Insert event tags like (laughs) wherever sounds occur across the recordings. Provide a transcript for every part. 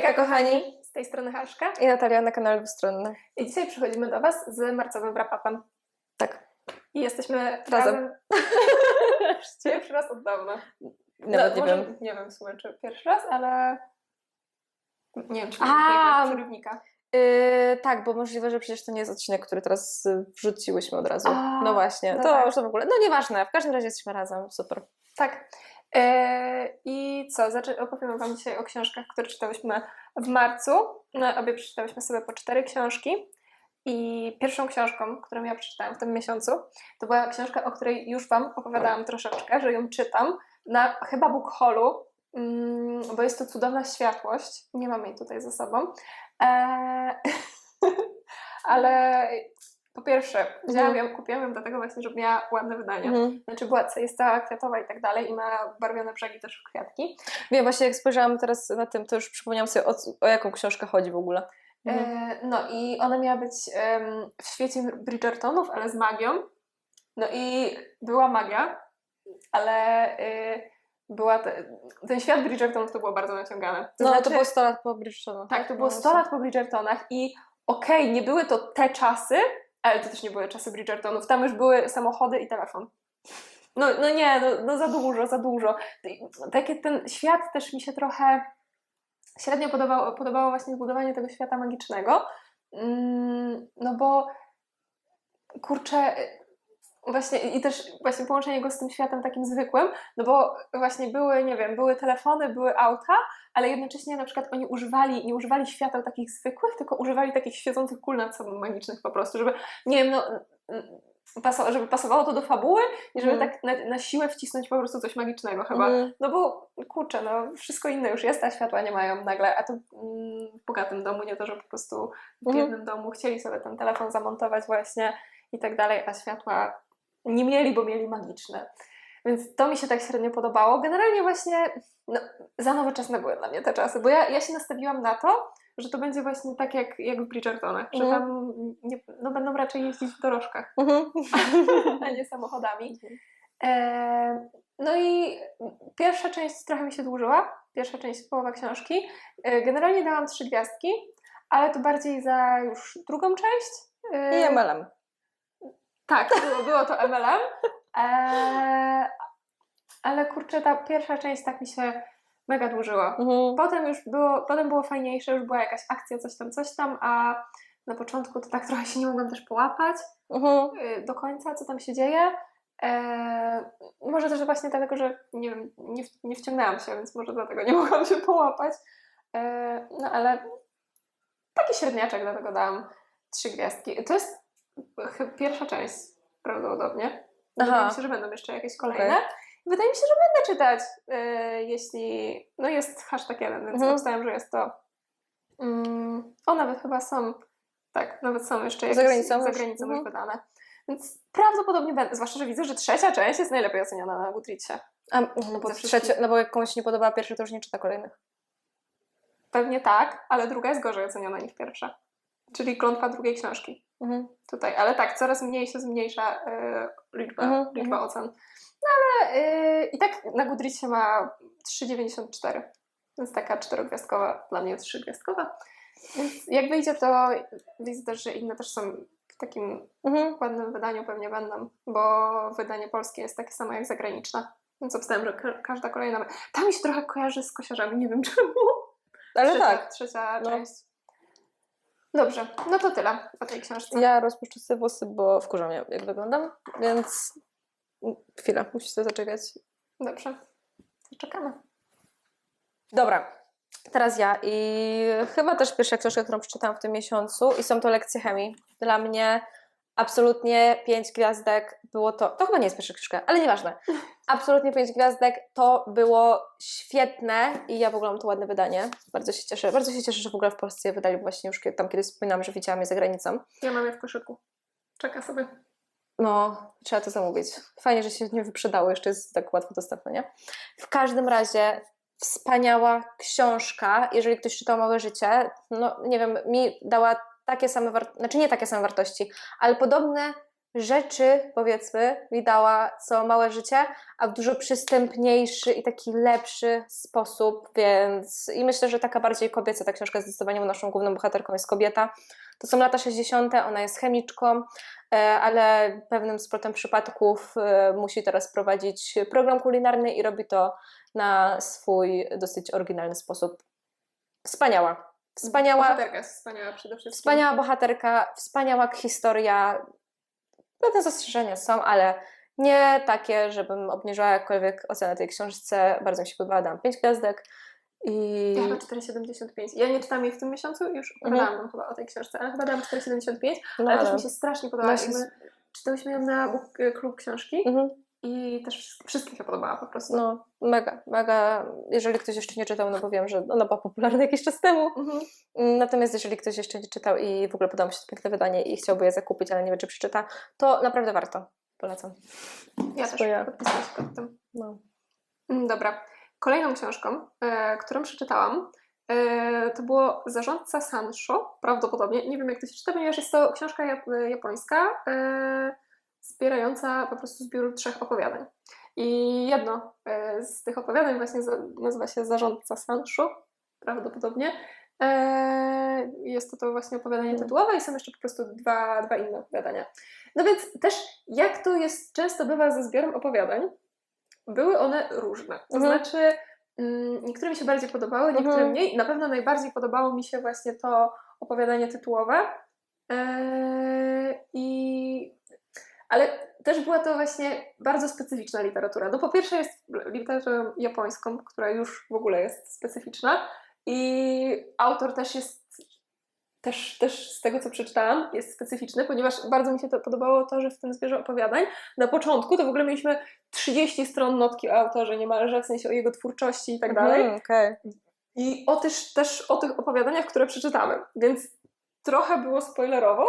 Hejka kochani! Z tej strony Haszka. I Natalia na kanale Dwustronny. I dzisiaj przychodzimy do Was z marcowym wrap-upem. Tak. I jesteśmy Razem. (laughs) Pierwszy raz od dawna. Nawet nie może, wiem. Nie wiem w sumie, czy pierwszy raz, ale... Nie wiem, czy przerywnika. Yy, tak, bo możliwe, że przecież to nie jest odcinek, który teraz wrzuciłyśmy od razu. A, no właśnie, no to tak. już to w ogóle. No nieważne, w każdym razie jesteśmy razem, super. Tak. E, I co? Zaczę- opowiemy Wam dzisiaj o książkach, które czytałyśmy w marcu. No, obie przeczytałyśmy sobie po cztery książki. I pierwszą książką, którą ja przeczytałam w tym miesiącu, to była książka, o której już Wam opowiadałam troszeczkę, że ją czytam na chyba book hallu, mm, bo jest to Cudowna Światłość. Nie mam jej tutaj ze sobą. E, (laughs) ale po pierwsze, wzięłam ją, kupiłam ją dlatego właśnie, żeby miała ładne wydanie. Mhm. Znaczy była, jest cała kwiatowa i tak dalej i ma barwione brzegi też w kwiatki. Wiem, właśnie jak spojrzałam teraz na tym, to już przypomniałam sobie o, o jaką książkę chodzi w ogóle. Mhm. E, no i ona miała być em, w świecie Bridgertonów, ale z magią. No i była magia, ale y, była te, ten świat Bridgertonów to było bardzo naciągane. To No znaczy, to było 100 lat po Bridgertonu. tak, to było No, 100 lat po Bridgertonach i okej, nie były to te czasy, ale to też nie były czasy Bridgertonów. Tam już były samochody i telefon. No, no nie, no, no za dużo, za dużo. Takie ten świat też mi się trochę średnio podobało, podobało właśnie zbudowanie tego świata magicznego. Mm, No bo kurczę, właśnie i też właśnie połączenie go z tym światem takim zwykłym, no bo właśnie były, nie wiem, były telefony, były auta, ale jednocześnie na przykład oni używali, nie używali świateł takich zwykłych, tylko używali takich świecących kul nad sobą magicznych po prostu, żeby, nie wiem, no, pasowało, żeby pasowało to do fabuły i żeby Mhm. tak na, na siłę wcisnąć po prostu coś magicznego chyba. Mhm. No bo kurczę, no wszystko inne już jest, a światła nie mają nagle, a tu mm, w bogatym domu nie to, że po prostu w Mhm. biednym domu chcieli sobie ten telefon zamontować właśnie i tak dalej, a światła nie mieli, bo mieli magiczne. Więc to mi się tak średnio podobało. Generalnie właśnie no, za nowoczesne były dla mnie te czasy, bo ja, ja się nastawiłam na to, że to będzie właśnie tak jak, jak w Bridgertonach, że Mhm. tam nie, no, będą raczej jeździć w dorożkach, Mhm. (laughs) a nie samochodami. E, no i pierwsza część trochę mi się dłużyła, pierwsza część, połowa książki. E, generalnie dałam trzy gwiazdki, ale to bardziej za już drugą część. E, I MLM. Tak, było, było to MLM. E, ale kurczę, ta pierwsza część tak mi się mega dłużyła. Mhm. Potem już było, potem było fajniejsze, już była jakaś akcja, coś tam, coś tam, a na początku to tak (laughs) trochę się nie mogłam też połapać Mhm. y, do końca, co tam się dzieje. E, może też właśnie dlatego, że nie wiem, nie, nie wciągnęłam się, więc może dlatego nie (laughs) mogłam się połapać. E, no ale taki średniaczek, dlatego dałam trzy gwiazdki. To jest pierwsza część prawdopodobnie. Wydaje Aha. mi się, że będą jeszcze jakieś kolejne. Okej. Wydaje mi się, że będę czytać, e, jeśli... No jest hashtag jeden, więc Mhm. obstawiam, że jest to... Mm, o, nawet chyba są... Tak, nawet są jeszcze jakieś Za granicą za już. granicą już Mhm. wydane. Więc prawdopodobnie będę, zwłaszcza, że widzę, że trzecia część jest najlepiej oceniana na Goodreadsie. A, no bo trzecia, no bo jak komuś nie podobała pierwsza, to już nie czyta kolejnych. Pewnie tak, ale druga jest gorzej oceniona niż pierwsza. Czyli klątwa drugiej książki. Mhm. Tutaj, ale tak, coraz mniej się zmniejsza e, liczba, Mhm, liczba mhm. ocen. No ale e, i tak na Goodreadsie ma 3,94, więc taka czterogwiazdkowa, dla mnie trzygwiazdkowa. Więc jak wyjdzie, to widzę też, że inne też są w takim Mhm. ładnym wydaniu pewnie będą, bo wydanie polskie jest takie samo jak zagraniczne. Więc obstawiam, że ka- każda kolejna... Tam mi się trochę kojarzy z kosiarzami, nie wiem (laughs) czemu. Ale trzecia, tak, Trzecia no. część. Dobrze, no to tyle o tej książce. ja rozpuszczę sobie włosy, bo wkurza mnie, jak wyglądam, więc chwilę, musicie zaczekać. Dobrze, czekamy. Dobra, teraz ja i chyba też pierwsza książka, którą przeczytałam w tym miesiącu i są to lekcje chemii. Dla mnie absolutnie pięć gwiazdek było to, to chyba nie jest pierwsza książka, ale nieważne. Absolutnie pięć gwiazdek, to było świetne i ja w ogóle mam to ładne wydanie. Bardzo się cieszę, bardzo się cieszę, że w ogóle w Polsce je wydali, bo właśnie już tam kiedyś wspominałam, że widziałam je za granicą. Ja mam je w koszyku. Czeka sobie. No, trzeba to zamówić. Fajnie, że się nie wyprzedało, jeszcze jest tak łatwo dostępne, nie? W każdym razie wspaniała książka, jeżeli ktoś czytał Małe Życie, no nie wiem, mi dała takie same wartości, znaczy nie takie same wartości, ale podobne rzeczy, powiedzmy, mi dała co małe życie, a w dużo przystępniejszy i taki lepszy sposób, więc i myślę, że taka bardziej kobieca ta książka zdecydowanie, bo naszą główną bohaterką jest kobieta. To są lata 60., ona jest chemiczką, e, ale pewnym splotem przypadków e, musi teraz prowadzić program kulinarny i robi to na swój dosyć oryginalny sposób. Wspaniała. Wspaniała, Bohaterka wspaniała przede wszystkim. wspaniała bohaterka, wspaniała historia. Pewne zastrzeżenia są, ale nie takie, żebym obniżała jakkolwiek ocenę tej książce. Bardzo mi się podobała, dam 5 gwiazdek. I Ja chyba 4,75. Ja nie czytałam jej w tym miesiącu, już opowiadałam wam chyba o tej książce, ale chyba dałam 4,75, no, ale też ale- mi się strasznie podobała. No, my czytałyśmy ją na book, klub książki Mhm. I też wszystkim się podobała po prostu. No, mega, mega. Jeżeli ktoś jeszcze nie czytał, no bo wiem, że ona była popularna jakiś czas temu. Mhm. Natomiast jeżeli ktoś jeszcze nie czytał i w ogóle podoba mu się to piękne wydanie i chciałby je zakupić, ale nie wie, czy przeczyta, to naprawdę warto. Polecam. Ja też podpisuję się pod tym. No. Mm, Dobra. Kolejną książką, e, którą przeczytałam, e, to było Zarządca Sansho, prawdopodobnie. Nie wiem, jak to się czyta, ponieważ jest to książka jap- japońska, e, zbierająca po prostu zbiór trzech opowiadań. I jedno e, z tych opowiadań właśnie nazywa się Zarządca Sansho, prawdopodobnie. E, jest to to właśnie opowiadanie Mm. tytułowe i są jeszcze po prostu dwa, dwa inne opowiadania. No więc też, jak to jest często bywa ze zbiorem opowiadań, były one różne. To Mhm. znaczy, mm, niektóre mi się bardziej podobały, niektóre Mhm. mniej. Na pewno najbardziej podobało mi się właśnie to opowiadanie tytułowe. Eee, I... Ale też była to właśnie bardzo specyficzna literatura. No po pierwsze jest literaturą japońską, która już w ogóle jest specyficzna i autor też jest też, też z tego, co przeczytałam, jest specyficzny, ponieważ bardzo mi się to podobało to, że w tym zbiorze opowiadań na początku to w ogóle mieliśmy 30 stron notki o autorze niemalże, w sensie o jego twórczości i tak dalej. Mhm, okej. I o też, też o tych opowiadaniach, które przeczytamy. Więc trochę było spoilerowo,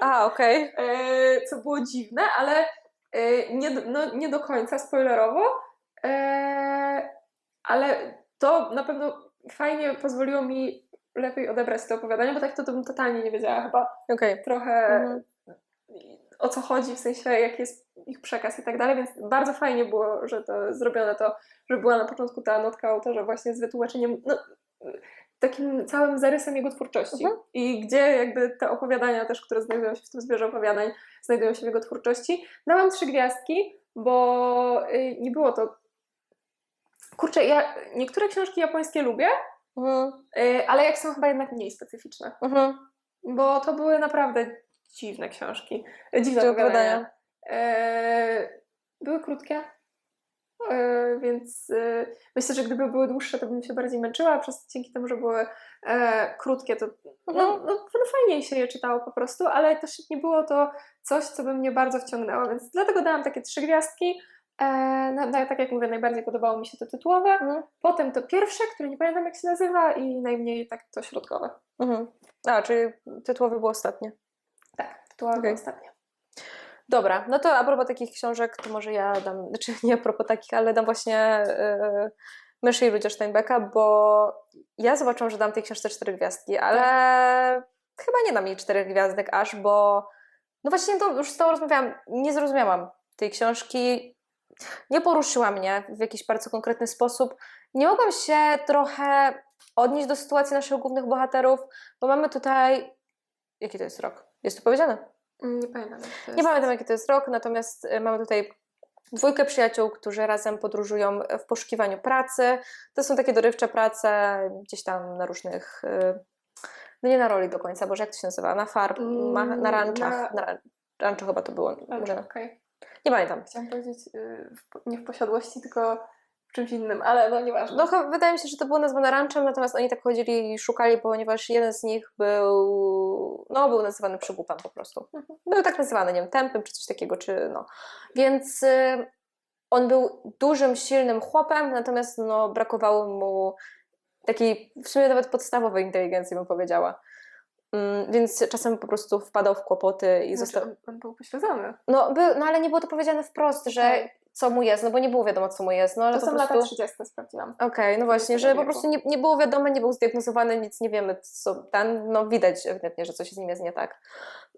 A, okej. (laughs) e, co było dziwne, ale e, nie, do- no, nie do końca spoilerowo. E, ale to na pewno fajnie pozwoliło mi lepiej odebrać te opowiadania, bo tak to, to bym totalnie nie wiedziała chyba Okej. trochę Mhm. o co chodzi, w sensie jaki jest ich przekaz i tak dalej, więc bardzo fajnie było, że to zrobione to, że była na początku ta notka autorze właśnie z wytłumaczeniem, no, takim całym zarysem jego twórczości Mhm. i gdzie jakby te opowiadania też, które znajdują się w tym zbiorze opowiadań, znajdują się w jego twórczości. Dałam trzy gwiazdki, bo y, nie było to... Kurczę, ja niektóre książki japońskie lubię, Mhm. y, ale jak są chyba jednak mniej specyficzne Mhm. bo to były naprawdę dziwne książki, dziwne opowiadania. opowiadania? E, były krótkie, więc e, myślę, że gdyby były dłuższe, to bym się bardziej męczyła, a przez dzięki temu, że były e, krótkie, to no, Mhm. no, no fajniej się je czytało po prostu, ale też nie było to coś, co by mnie bardzo wciągnęło, więc dlatego dałam takie trzy gwiazdki. E, na, na, tak jak mówię, najbardziej podobało mi się to tytułowe, Mhm. potem to pierwsze, które nie pamiętam jak się nazywa i najmniej tak to środkowe. Mhm. A, czyli tytułowy był ostatnie. Tak, tytułowe Okej. ostatnie. Dobra, no to a propos takich książek, to może ja dam, (laughs) znaczy nie a propos takich, ale dam właśnie yy, Myszy i ludzie Steinbecka, bo ja zobaczyłam, że dam tej książce cztery gwiazdki, ale chyba nie dam jej czterech gwiazdek aż, bo no właśnie to już z tą rozmawiałam, nie zrozumiałam tej książki, nie poruszyła mnie w jakiś bardzo konkretny sposób. Nie mogłam się trochę odnieść do sytuacji naszych głównych bohaterów, bo mamy tutaj, jaki to jest rok? Jest tu powiedziane? Mm, Nie pamiętam. Nie pamiętam jaki to jest rok, natomiast y, mamy tutaj dwójkę przyjaciół, którzy razem podróżują w poszukiwaniu pracy. To są takie dorywcze prace gdzieś tam na różnych, y, no nie na roli do końca, bo jak to się nazywa? Na farm, ma- na Mm, ranczach. na- Na ran- rancho chyba to było. Może, okej. nie pamiętam. Chciałam powiedzieć y, nie w posiadłości, tylko czymś innym, ale no nieważne. No wydaje mi się, że to było nazwane ranchem, natomiast oni tak chodzili i szukali, ponieważ jeden z nich był, no był nazywany przygłupem po prostu. Mhm. Był tak nazywany, nie wiem, tępym czy coś takiego, czy no. Więc y, on był dużym, silnym chłopem, natomiast no brakowało mu takiej w sumie nawet podstawowej inteligencji, bym powiedziała. Mm, Więc czasem po prostu wpadał w kłopoty i Znaczy, został. on, on był upośledzony. No, był, no ale nie było to powiedziane wprost, że Okej. Co mu jest, no bo nie było wiadomo, co mu jest. No, ale To są prostu... lata 30, sprawdziłam. Okej, no właśnie, że po prostu nie, nie było wiadome, nie był zdiagnozowany, nic nie wiemy, co ten, no widać ewidentnie, że coś z nim jest nie tak.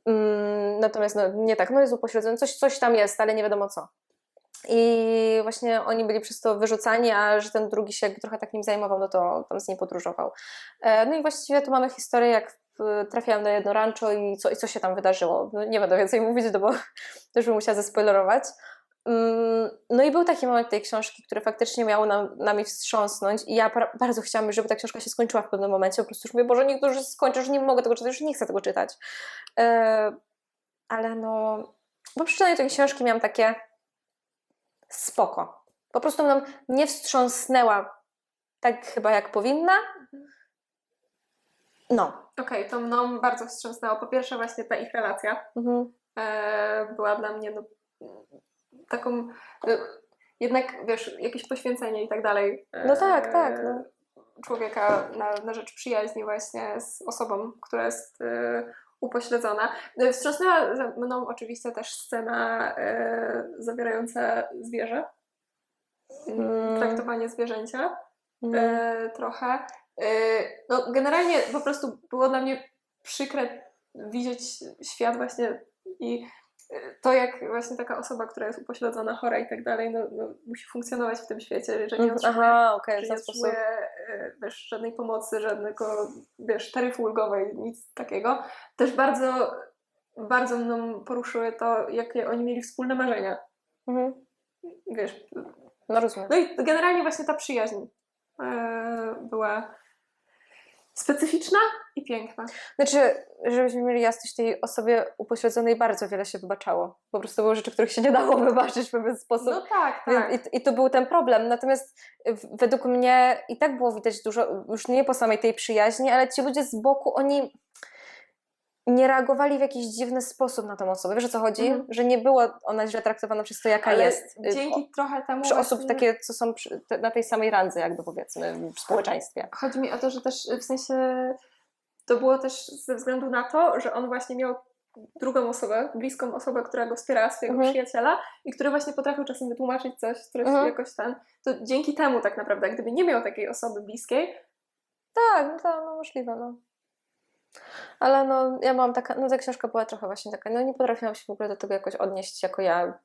Mm, natomiast no nie tak, no jest upośledzony, coś, coś tam jest, ale nie wiadomo co. I właśnie oni byli przez to wyrzucani, a że ten drugi się trochę tak nim zajmował, no to tam z nim podróżował. E, No i właściwie tu mamy historię, jak e, trafiłam na jedno rancho i co, i co się tam wydarzyło. No, nie będę więcej mówić, no bo (laughs) też bym musiała zaspoilerować. Mm, No i był taki moment tej książki, który faktycznie miał nam, nami wstrząsnąć i ja bardzo chciałam, żeby ta książka się skończyła w pewnym momencie, po prostu już mówię, Boże, niech to już nie mogę tego czytać, już nie chcę tego czytać. E, ale no, po przeczytaniu tej książki miałam takie spoko. Po prostu nam nie wstrząsnęła tak chyba jak powinna. No. Okej, to mną bardzo wstrząsnęło. Po pierwsze właśnie ta ich relacja Mhm. e, była dla mnie no, taką e, jednak, wiesz, jakieś poświęcenie i tak dalej. e, No tak, tak, no. Człowieka na, na rzecz przyjaźni właśnie z osobą, która jest e, upośledzona. E, Wstrząsnęła ze mną oczywiście też scena e, zawierająca zwierzę. Mm. Traktowanie zwierzęcia. E, trochę. E, no, generalnie po prostu było dla mnie przykre widzieć świat właśnie i e, to, jak właśnie taka osoba, która jest upośledzona, chora i tak dalej, no, no, musi funkcjonować w tym świecie, że nie Mhm. otrzymuje, Aha, okej, że nie sposób. otrzymuje e, wiesz, żadnej pomocy, żadnego wiesz, taryfy ulgowej, nic takiego. Też bardzo, bardzo mną poruszyły to, jakie oni mieli wspólne marzenia. Mhm. Wiesz, No rozumiem. no i generalnie właśnie ta przyjaźń e, była specyficzna i piękna. Znaczy, żebyśmy mieli jasność, tej osobie upośledzonej bardzo wiele się wybaczało. Po prostu były rzeczy, których się nie dało (laughs) wybaczyć w pewien sposób. No tak, tak. I, I to był ten problem. Natomiast według mnie i tak było widać dużo, już nie po samej tej przyjaźni, ale ci ludzie z boku, oni nie reagowali w jakiś dziwny sposób na tą osobę. Wiesz o co chodzi? Mhm. Że nie była ona źle traktowana przez to, jaka Ale jest. y, dzięki trochę temu Przy osób właśnie- takie, co są przy, te, na tej samej randze, jakby powiedzmy, w społeczeństwie. Chodzi mi o to, że też w sensie to było też ze względu na to, że on właśnie miał drugą osobę, bliską osobę, która go wspierała, swojego Mhm. przyjaciela i który właśnie potrafił czasem wytłumaczyć coś, które Mhm. jakoś ten, to dzięki temu tak naprawdę, gdyby nie miał takiej osoby bliskiej, Tak, no, to, no możliwe, no. Ale no, ja mam taka, no ta książka była trochę właśnie taka, no nie potrafiłam się w ogóle do tego jakoś odnieść jako ja,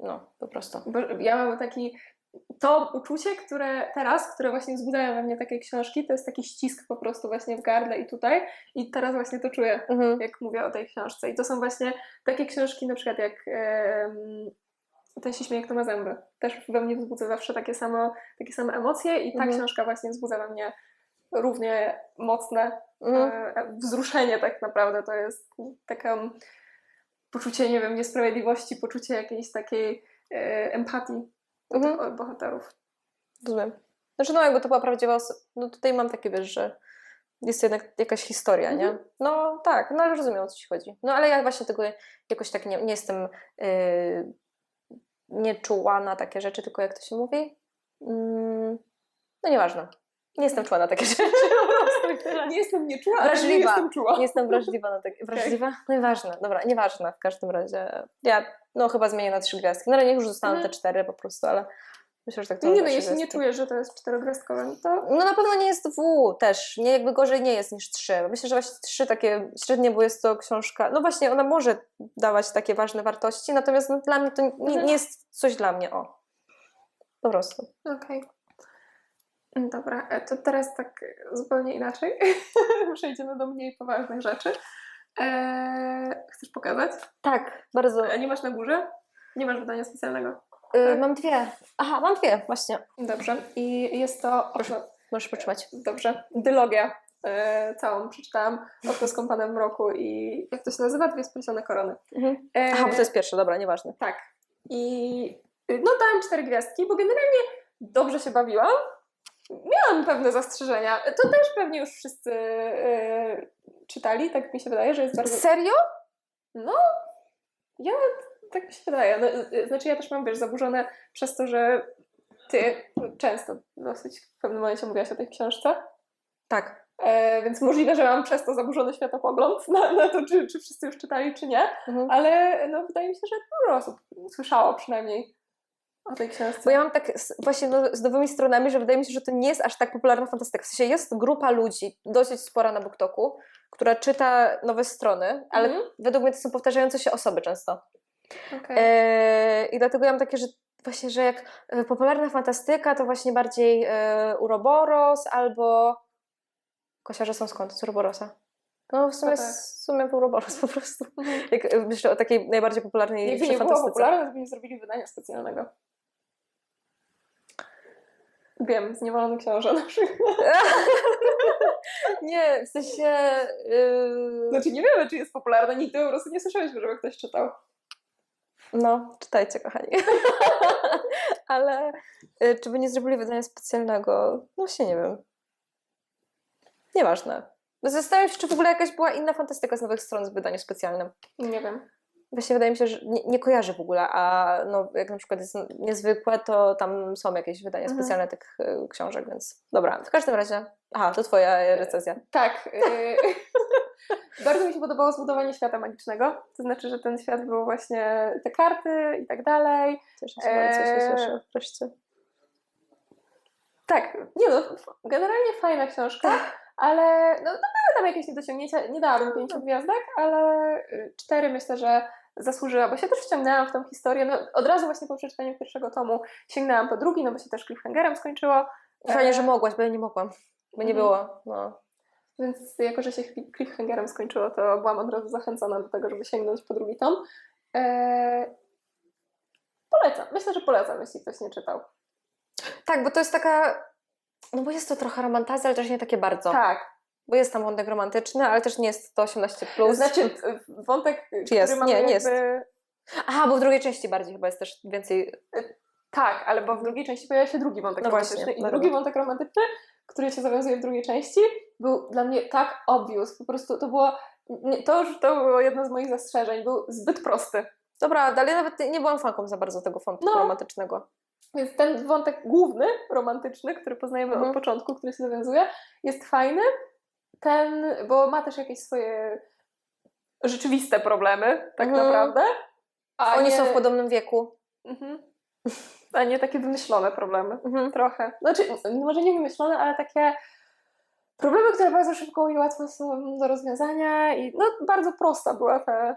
no po prostu. bo ja mam taki to uczucie, które teraz, które właśnie wzbudzają we mnie takie książki, to jest taki ścisk po prostu właśnie w gardle i tutaj i teraz właśnie to czuję. Mhm. jak mówię o tej książce. I to są właśnie takie książki, na przykład jak em, Ten się śmieje, kto ma zęby. Też we mnie wzbudza zawsze takie, samo, takie same emocje i ta Mhm. książka właśnie wzbudza we mnie równie mocne Mhm. e, wzruszenie tak naprawdę. To jest takie poczucie, nie wiem, niesprawiedliwości, poczucie jakiejś takiej e, empatii Mhm. tych bohaterów. Rozumiem. Znaczy, no jakby to była prawdziwa osoba, no tutaj mam takie, wiesz, że jest jednak jakaś historia, nie? Mhm. No tak, no ale rozumiem o co ci chodzi. No ale ja właśnie tego jakoś tak nie, nie jestem yy, nie czuła na takie rzeczy, tylko jak to się mówi? Mm, no nieważne. Nie jestem czuła na takie rzeczy. (laughs) Nie jestem nieczuła, ale nie Wrażliwa. jestem czuła. Nie jestem wrażliwa na takie. (laughs) Wrażliwa? No nieważne, dobra, nieważne w każdym razie. Ja no chyba zmienię na trzy gwiazdki. No ale niech już zostaną Mhm. te cztery po prostu, ale myślę, że tak to Nie no, jeśli nie czujesz, że to jest czterogwiazdkowe, no to No na pewno nie jest W też, nie jakby gorzej nie jest niż trzy. Myślę, że właśnie trzy takie średnie, bo jest to książka, no właśnie ona może dawać takie ważne wartości, natomiast no, dla mnie to nie, Mhm. nie jest coś dla mnie, o. Po prostu. Okej. Dobra, e, to teraz tak zupełnie inaczej. (laughs) Przejdziemy do mniej poważnych rzeczy. Eee, chcesz pokazać? Tak, bardzo. A nie masz na górze? Nie masz wydania specjalnego. Y, mam dwie. Aha, mam dwie, właśnie. Dobrze. I jest to... Proszę. Możesz potrzymać. Dobrze. Dylogię. E, całą przeczytałam. Okno z kąpanem w roku i jak to się nazywa? Dwie splecione korony. Mhm. Aha, bo to jest pierwsze, dobra, nieważne. Tak. I y, no dałam cztery gwiazdki, bo generalnie dobrze się bawiłam. Miałam pewne zastrzeżenia. To też pewnie już wszyscy y, czytali, tak mi się wydaje, że jest bardzo... Serio? No, ja tak mi się wydaje. No, y, znaczy ja też mam, wiesz, zaburzone przez to, że ty często dosyć w pewnym momencie mówiłaś o tej książce. Tak. E, więc możliwe, że mam przez to zaburzony światopogląd na, na to, czy, czy wszyscy już czytali, czy nie. Mhm. Ale no, wydaje mi się, że dużo osób słyszało przynajmniej o tej książce. Bo ja mam tak z, właśnie no, z nowymi stronami, że wydaje mi się, że to nie jest aż tak popularna fantastyka. W sensie jest grupa ludzi, dosyć spora na BookToku, która czyta nowe strony, ale Mhm. według mnie to są powtarzające się osoby często. Okej. E, I dlatego ja mam takie, że właśnie, że jak e, popularna fantastyka, to właśnie bardziej e, Uroboros albo Kosiarze są skąd? Z Uroborosa. No w sumie, tak. w sumie Uroboros po prostu. Mhm. Jak e, myślę o takiej najbardziej popularnej Jakby nie było popularne, to by nie zrobili wydania specjalnego. Wiem, zniewolony książę na przykład. (laughs) Nie, w sensie... Yy, Znaczy nie wiemy, czy jest popularne, nigdy po prostu nie słyszeliśmy, żeby ktoś czytał. no, czytajcie kochani. (laughs) Ale y, czy by nie zrobili wydania specjalnego? No właśnie nie wiem. Nieważne. Zastanawiam się, czy w ogóle jakaś była inna fantastyka z nowych stron z wydaniem specjalnym. Nie wiem. Właśnie wydaje mi się, że nie, nie kojarzę w ogóle, a no, jak na przykład jest niezwykłe, to tam są jakieś wydania Mhm. specjalne tych y, książek, więc dobra. W każdym razie, aha, to twoja recenzja. Tak. y, (laughs) (laughs) bardzo mi się podobało zbudowanie świata magicznego. To znaczy, że ten świat był właśnie te karty i tak dalej. Cieszę się bardzo, się cieszę. Wreszcie. Tak, nie no, generalnie fajna książka, ale no, no były tam jakieś niedociągnięcia. Nie dałabym pięciu gwiazdek, ale cztery myślę, że zasłużyła, bo się też wciągnęłam w tą historię. No, od razu właśnie po przeczytaniu pierwszego tomu sięgnęłam po drugi, no bo się też cliffhangerem skończyło. Fajnie, E, że mogłaś, bo ja nie mogłam. Bo nie Mhm. było. No. Więc jako, że się cli- cliffhangerem skończyło, to byłam od razu zachęcona do tego, żeby sięgnąć po drugi tom. E, polecam. Myślę, że polecam, jeśli ktoś nie czytał. Tak, bo to jest taka. No bo jest to trochę romantazja, ale też nie takie bardzo. Tak. Bo jest tam wątek romantyczny, ale też nie jest to 18. Plus. Znaczy, wątek, który jest? mamy Nie, nie jakby... jest. Aha, bo w drugiej części bardziej chyba jest też więcej. Tak, ale bo w drugiej części pojawia się drugi wątek No romantyczny. właśnie, I drugi wątek romantyczny, który się zawiązuje w drugiej części, był dla mnie tak obvious. Po prostu to było. nie- To to było jedno z moich zastrzeżeń. Był zbyt prosty. Dobra, dalej nawet nie- nie byłam fanką za bardzo tego wątku No. romantycznego. Więc ten wątek główny, romantyczny, który poznajemy Mhm. od początku, który się zawiązuje, jest fajny. Ten, bo ma też jakieś swoje rzeczywiste problemy, tak Mhm. naprawdę. A Oni nie, są w podobnym wieku. Mhm. (laughs) A nie takie wymyślone problemy. Mhm. Trochę. Znaczy, może nie wymyślone, ale takie problemy, które bardzo szybko i łatwo są do rozwiązania i no bardzo prosta była ta,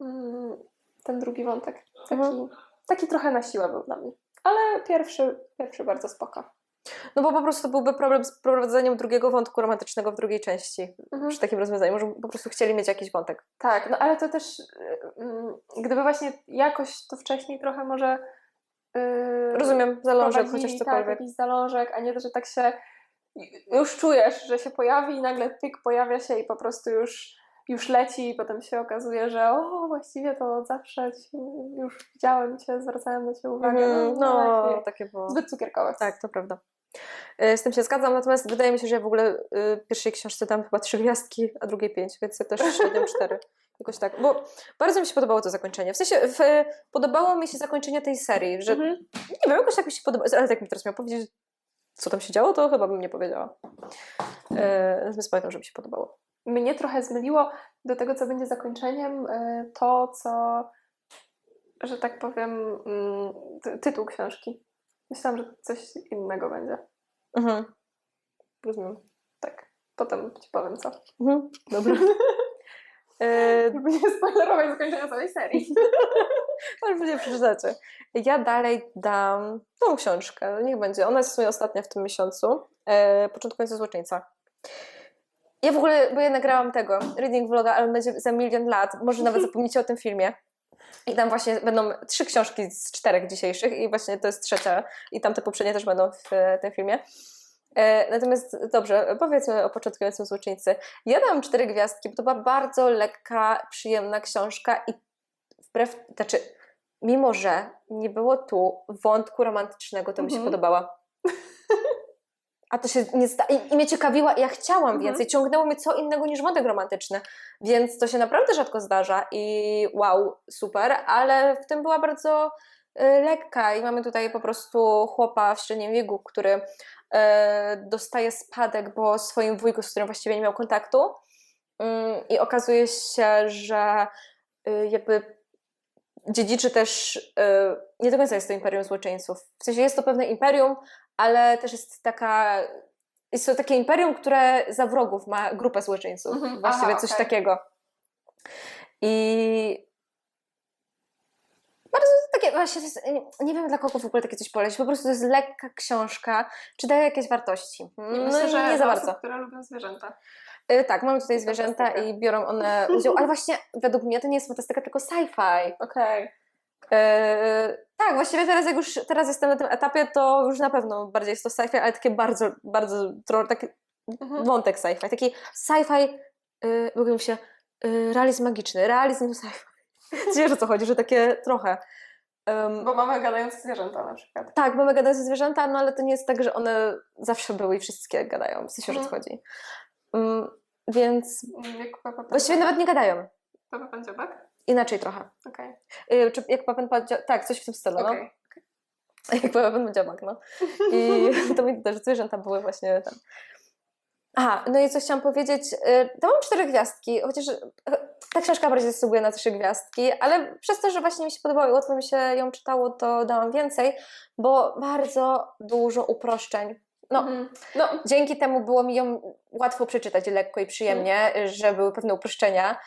mm, ten drugi wątek. Taki, Mhm. taki trochę na siłę był dla mnie. Ale pierwszy, pierwszy bardzo spoko. No bo po prostu byłby problem z prowadzeniem drugiego wątku romantycznego w drugiej części. Mhm. Przy takim rozwiązaniu. Może po prostu chcieli mieć jakiś wątek. Tak, no ale to też y, mm, gdyby właśnie jakoś to wcześniej trochę może yy, Rozumiem, zalążek, chociaż tak, cokolwiek. jakiś zalążek, a nie to, że tak się już czujesz, że się pojawi i nagle pyk pojawia się i po prostu już, już leci i potem się okazuje, że o, właściwie to zawsze ci, już widziałem cię, zwracałem na ciebie uwagę. Mhm, no, no, takie takie było. zbyt cukierkowe. Tak, to prawda. E, Z tym się zgadzam, natomiast wydaje mi się, że ja w ogóle y, pierwszej książce dam chyba trzy gwiazdki, a drugiej pięć, więc ja też średnią cztery. Jakoś tak, bo bardzo mi się podobało to zakończenie. W sensie w, podobało mi się zakończenie tej serii, że Mhm. nie wiem, jakoś tak mi się podoba, ale tak mi teraz miał powiedzieć, co tam się działo, to chyba bym nie powiedziała. E, natomiast pamiętam, że mi się podobało. Mnie trochę zmyliło do tego, co będzie zakończeniem, y, to, co, że tak powiem, mm, ty- tytuł książki. Myślałam, że coś innego będzie. Mhm. Rozumiem. Tak. Potem ci powiem co. Mhm. Dobra. (laughs) E, Żeby nie spoilerować zakończenia całej serii. (laughs) Ale wy nie przeczytacie. Ja dalej dam tą książkę. Niech będzie. Ona jest w sumie ostatnia w tym miesiącu. E, Początkująca złoczyńca. Ja w ogóle, bo ja nagrałam tego reading vloga, ale on będzie za milion lat. Może nawet zapomnicie o tym filmie. I tam właśnie będą trzy książki z czterech dzisiejszych i właśnie to jest trzecia i tamte poprzednie też będą w tym filmie. E, natomiast dobrze, powiedzmy o początkującym złoczyńcy. Ja dam cztery gwiazdki, bo to była bardzo lekka, przyjemna książka i wbrew, znaczy, mimo że nie było tu wątku romantycznego, to mi się Mhm. podobała. A to się nie sta- i, i mnie ciekawiła, i ja chciałam Mhm. więcej. Ciągnęło mnie co innego niż wątek romantyczny, więc to się naprawdę rzadko zdarza i wow, super, ale w tym była bardzo y, lekka i mamy tutaj po prostu chłopa w średnim wieku, który e, dostaje spadek, bo swoim wujku, z którym właściwie nie miał kontaktu. Mm, I okazuje się, że y, jakby dziedziczy też, y, nie do końca jest to imperium złoczyńców. W sensie jest to pewne imperium, ale też jest taka, jest to takie imperium, które za wrogów ma grupę złoczyńców. Mhm, Właściwie aha, coś okej. takiego. I bardzo takie, właśnie jest, nie- wiem dla kogo w ogóle takie coś polecić, po prostu to jest lekka książka, czy daje jakieś wartości. Nie, No myślę, że nie za bardzo. Osób, które lubią zwierzęta. Y, Tak, mamy tutaj zwierzęta i biorą one udział, ale właśnie według mnie to nie jest fantastyka, tylko sci-fi. Okej. Yy, tak, właściwie teraz jak już teraz jestem na tym etapie, to już na pewno bardziej jest to sci-fi, ale takie bardzo, bardzo tro, taki Mhm. wątek sci-fi, taki sci-fi, yy, się, yy, realizm magiczny, realizm sci-fi. Wiesz o co chodzi, że takie trochę. Ym, Bo mamy gadające zwierzęta na przykład. tak, mamy gadające zwierzęta, no ale to nie jest tak, że one zawsze były i wszystkie gadają, w sensie, że o co Mhm. chodzi. Ym, więc Mm, właściwie nawet nie gadają. Papa Pan Dziobak? Inaczej trochę. Okej. Yy, czy jak papen powiedział, tak, coś w tym stylu, no. Okej. Jak papen dziobak, no. I (laughs) to mi też zwierzęta były właśnie tam. Aha, no i co chciałam powiedzieć, dałam cztery gwiazdki, chociaż yy, ta książka bardziej zasługuje na trzy gwiazdki, ale przez to, że właśnie mi się podobało i łatwo mi się ją czytało, to dałam więcej, bo bardzo dużo uproszczeń. No, Mhm. no dzięki temu było mi ją łatwo przeczytać lekko i przyjemnie, że były pewne uproszczenia.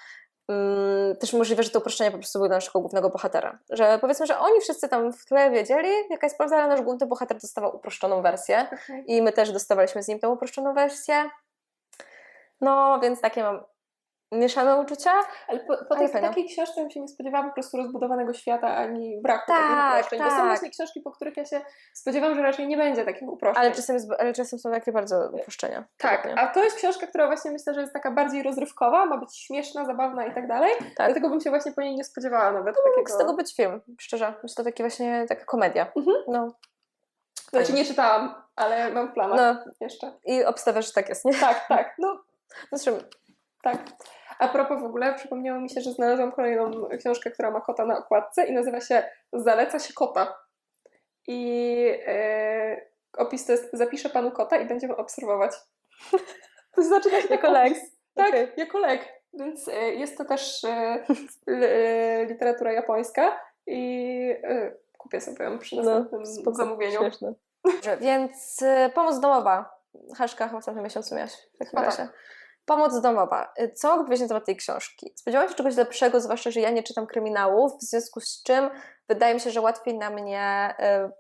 Mm, też możliwe, że te uproszczenia po prostu były dla naszego głównego bohatera. Że powiedzmy, że oni wszyscy tam w tle wiedzieli, jaka jest prawda, ale nasz główny bohater dostawał uproszczoną wersję Okej. i my też dostawaliśmy z nim tę uproszczoną wersję. No, więc takie mam mieszane uczucia. Ale po, po tej takiej książce bym się nie spodziewała po prostu rozbudowanego świata ani braku Tak, takich uproszczeń. To są tak. właśnie książki, po których ja się spodziewam, że raczej nie będzie takich uproszczeń. Ale czasem, ale czasem są takie bardzo uproszczenia. tak, Dokładnie. a to jest książka, która właśnie myślę, że jest taka bardziej rozrywkowa, ma być śmieszna, zabawna i tak dalej. Tak. Dlatego bym się właśnie po niej nie spodziewała nawet Mógł takiego... z tego być film, szczerze. Jest to taki właśnie taka komedia. Mhm. No. Znaczy nie czytałam, ale mam w planach no jeszcze. i obstawiasz, że tak jest, nie? Tak, tak, no No, zresztą, tak. A propos w ogóle, przypomniało mi się, że znalazłam kolejną książkę, która ma kota na okładce i nazywa się Zaleca się kota. I e, opis to jest zapiszę panu kota i będziemy obserwować. To znaczy tak jako Lex. Tak, Okej. jako lek. Więc e, jest to też li- e, literatura japońska i kupię sobie ją przy następnym No, zamówieniu. Śmieszne. (laughs) Dobrze, więc y, pomoc domowa. Haszka chyba w tamtym miesiącu miałaś w takim razie. Pomoc domowa. Y, Co powiedzieć na temat tej książki? Spodziewałam się czegoś lepszego, zwłaszcza, że ja nie czytam kryminałów, w związku z czym wydaje mi się, że łatwiej na mnie y,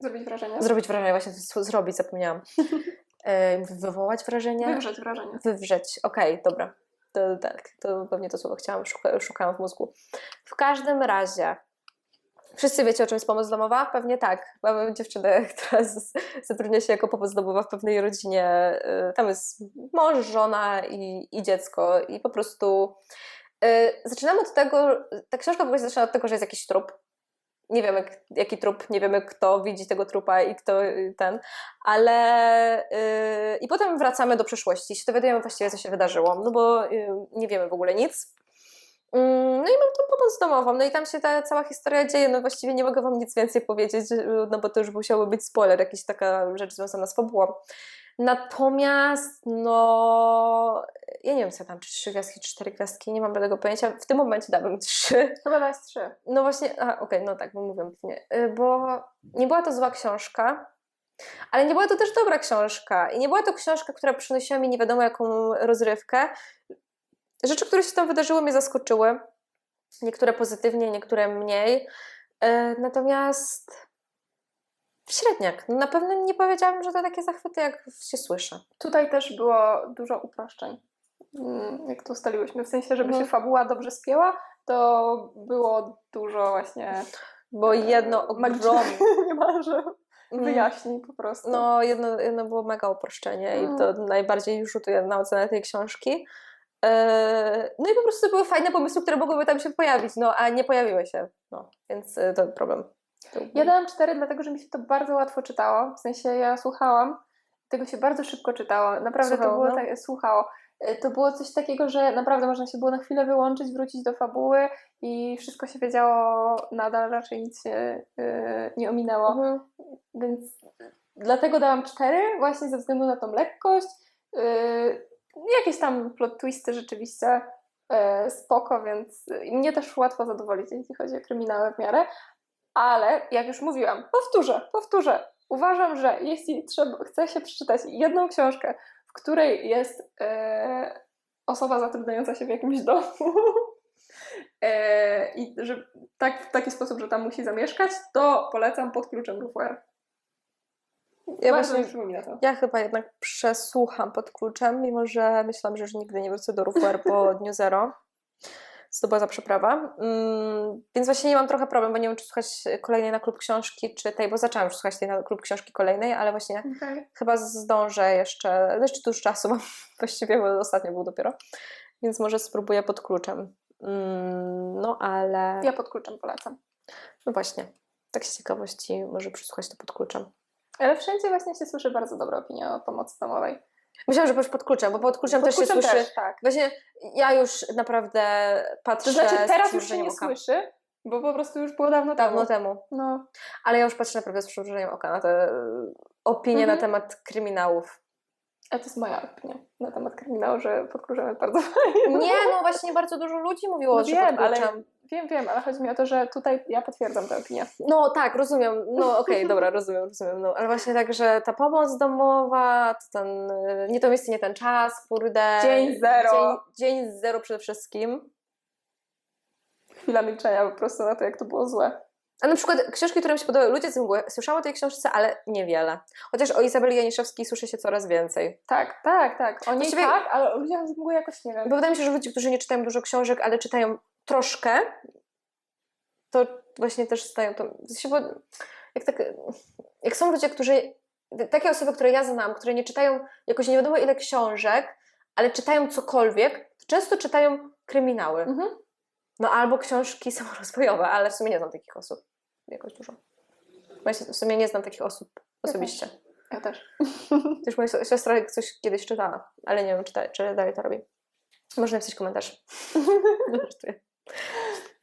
Zrobić wrażenie. zrobić wrażenie, właśnie zrobić, zapomniałam. (laughs) Y, wywołać wrażenie? Wywrzeć wrażenie. Wywrzeć. Okej, dobra. To, tak, to pewnie to słowo chciałam, szuka, szukałam w mózgu. W każdym razie, wszyscy wiecie, o czym jest pomoc domowa? Pewnie tak. Mamy dziewczynę, (laughs) która zatrudnia się jako pomoc domowa w pewnej rodzinie. Y, Tam jest mąż, żona i, i dziecko i po prostu y, zaczynamy od tego, ta książka w ogóle zaczyna od tego, że jest jakiś trup. Nie wiemy, jaki trup, nie wiemy, kto widzi tego trupa i kto y, ten, ale yy, i potem wracamy do przeszłości się dowiadujemy właściwie, co się wydarzyło, no bo yy, nie wiemy w ogóle nic. Ym, No i mam tą pomoc domową, no i tam się ta cała historia dzieje, no właściwie nie mogę wam nic więcej powiedzieć, no bo to już musiałby być spoiler, jakaś taka rzecz związana z fabułą. Natomiast, no, ja nie wiem co tam, czy trzy gwiazdki, czy cztery gwiazdki, nie mam tego pojęcia, w tym momencie dałabym trzy, Chyba dać trzy. no właśnie, okej, no tak, bo mówię pewnie, Y, bo nie była to zła książka, ale nie była to też dobra książka i nie była to książka, która przynosiła mi nie wiadomo jaką rozrywkę. Rzeczy, które się tam wydarzyły mnie zaskoczyły, niektóre pozytywnie, niektóre mniej, Y, natomiast średniak, no na pewno nie powiedziałabym, że to takie zachwyty, jak się słyszy. Tutaj też było dużo uproszczeń. Mm, Jak to ustaliłyśmy. W sensie, żeby Mhm. się fabuła dobrze spięła, to było dużo właśnie Bo jedno (laughs) ogromne, (laughs) niemalże Mm. wyjaśnień po prostu. No, jedno, jedno było mega uproszczenie Mm. i to najbardziej rzutuje na ocenę tej książki. Eee, No i po prostu były fajne pomysły, które mogłyby tam się pojawić, no a nie pojawiły się. No, więc e, to problem. Ja dałam cztery, dlatego że mi się to bardzo łatwo czytało. W sensie ja słuchałam, tego się bardzo szybko czytało. Naprawdę Słuchało, to było no. tak, słuchało. Y, To było coś takiego, że naprawdę można się było na chwilę wyłączyć, wrócić do fabuły i wszystko się wiedziało nadal, raczej nic się y, nie ominęło. Mhm. Więc dlatego dałam cztery, właśnie ze względu na tą lekkość. Yy, jakieś tam plot twisty rzeczywiście yy, spoko, więc mnie też łatwo zadowolić, jeśli chodzi o kryminały w miarę. Ale jak już mówiłam, powtórzę, powtórzę. Uważam, że jeśli trzeba, chce się przeczytać jedną książkę, w której jest e, osoba zatrudniająca się w jakimś domu (laughs) e, i że tak, w taki sposób, że tam musi zamieszkać, to polecam pod kluczem Roofware. Ja Bardzo właśnie mi przypomina to. Ja chyba jednak przesłucham pod kluczem, mimo że myślałam, że już nigdy nie wrócę do Roofware po (laughs) dniu zero. Co to była za przeprawa. Mm, więc właśnie nie mam trochę problem, bo nie wiem, czy słuchać kolejnej na klub książki, czy tej, bo zaczęłam już słuchać tej na klub książki kolejnej, ale właśnie Okay. chyba zdążę jeszcze, jeszcze dużo czasu mam (laughs) właściwie, bo ostatnio był dopiero, więc może spróbuję pod kluczem. Mm, no ale, Ja pod kluczem polecam. no właśnie, tak z ciekawości może przysłuchać to pod kluczem. Ale wszędzie właśnie się słyszy bardzo dobre opinie o pomocy domowej. Myślałam, że powiesz pod kluczem, bo pod kluczem Pod też się kluczem słyszy. też, tak. Właśnie ja już naprawdę patrzę To znaczy teraz już się nie oka. słyszy, bo po prostu już było dawno Dawno temu. temu. No, Ale ja już patrzę naprawdę z przymrużeniem oka na te e, opinie Mhm. na temat kryminałów. a to jest moja opinia na temat kryminału, że pod kluczem jest bardzo fajnie. Nie, no właśnie bardzo dużo ludzi mówiło, No że wiem, ale-. Wiem, wiem, ale chodzi mi o to, że tutaj ja potwierdzam tę opinię. No tak, rozumiem. No okej, (laughs) dobra, rozumiem, rozumiem. No, ale właśnie tak, że ta pomoc domowa, to ten, e, nie to miejsce, nie ten czas, kurde. Dzień zero. Dzień, dzień zero przede wszystkim. Chwila milczenia po prostu na to, jak to było złe. A na przykład książki, które mi się podobały, Ludzie mgły, słyszałam o tej książce, ale niewiele. Chociaż o Izabeli Janiszewskiej słyszy się coraz więcej. Tak, tak, tak. O niej Właściwie- tak, ale o ludziach z mgły jakoś nie wiem. Bo wydaje mi się, że ludzie, którzy nie czytają dużo książek, ale czytają troszkę, to właśnie też stają to. bo Jak, tak, jak są ludzie, którzy. Takie osoby, które ja znam, które nie czytają jakoś nie wiadomo ile książek, ale czytają cokolwiek, to często czytają kryminały. Mhm. No albo książki (laughs) samorozwojowe, ale w sumie nie znam takich osób jakoś dużo. Właśnie w sumie nie znam takich osób osobiście. Ja też. (laughs) Też moja si- siostra coś kiedyś czytała, ale nie wiem, czy, da, czy dalej to robi. Można napisać komentarz. (laughs)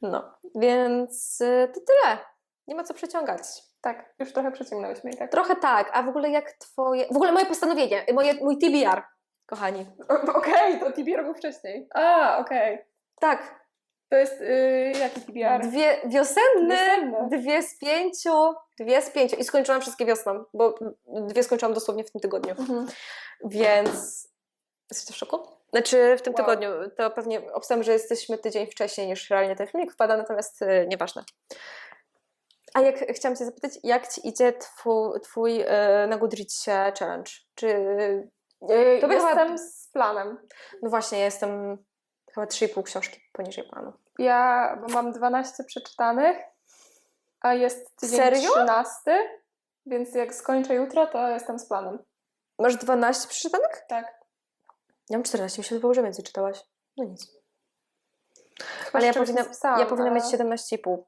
No, więc y, to tyle. Nie ma co przeciągać. Tak, już trochę przeciągnęłyśmy i tak. Trochę tak, a w ogóle jak twoje... W ogóle moje postanowienie, moje, mój TBR, kochani. Okej, to TBR był wcześniej. A, okej. Tak, To jest yy, jaki TBR? dwie wiosenne, Wiosenne. dwie z pięciu, dwie z pięciu. I skończyłam wszystkie wiosną, bo dwie skończyłam dosłownie w tym tygodniu. Mhm. Więc jesteście w szoku? Znaczy w tym Wow. tygodniu, to pewnie obstawiam, że jesteśmy tydzień wcześniej niż realnie ten filmik wpada, natomiast y, nieważne. A jak chciałam Cię zapytać, jak Ci idzie twój, twój y, na Goodreadsie challenge? Czy, Yy, To by chyba- Jestem z planem. no właśnie, ja jestem chyba 3,5 książki poniżej planu. Ja mam 12 przeczytanych, a jest tydzień Serio? 13, więc jak skończę jutro, to jestem z planem. Masz 12 przeczytanych? Tak. Ja mam 14, mi się wydawało, że więcej czytałaś. No nic. Ale ja powinna, spisałam, ja powinna ale- mieć 17,5.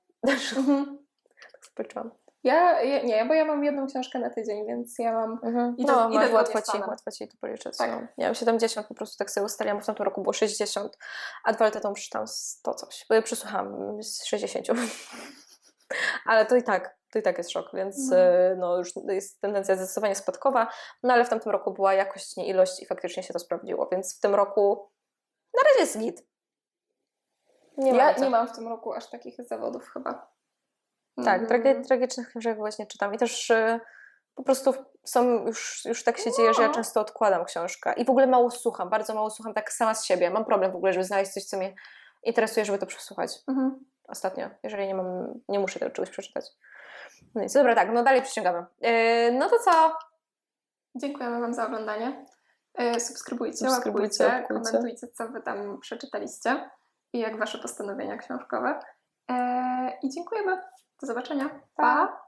Mhm. Tak spojrzałam. Ja, ja, nie, bo ja mam jedną książkę na tydzień, więc ja mam... Mhm. Idę- no, idę masz łatwo ci, łatwo ci to policzyć. Tak. No. Ja mam 70, po prostu tak sobie ustaliłam, bo w tamtym roku było 60, a dwa lata temu przeczytałam 100 coś, bo ja przesłuchałam z 60. (laughs) ale to i tak, to i tak jest szok, więc No. e, no, już jest tendencja zdecydowanie spadkowa, no ale w tamtym roku była jakość, nie ilość i faktycznie się to sprawdziło, więc w tym roku na razie jest git. Nie ja co. nie mam w tym roku aż takich zawodów chyba. Tak, Mhm. tragi- tragicznych książek właśnie czytam i też y, po prostu są, już, już tak się dzieje, że ja No. często odkładam książkę i w ogóle mało słucham, bardzo mało słucham tak sama z siebie. Mam problem w ogóle, żeby znaleźć coś, co mnie interesuje, żeby to przesłuchać Mhm. Ostatnio, jeżeli nie mam, nie muszę tego czegoś przeczytać. No nic, dobra, tak, no dalej przyciągamy. Yy, no to co? Dziękujemy Wam za oglądanie. E, Subskrybujcie, Subskrybujcie, łapkujcie, łapkujcie. komentujcie, co Wy tam przeczytaliście i jak Wasze postanowienia książkowe. E, I dziękujemy. Do zobaczenia. Pa. pa.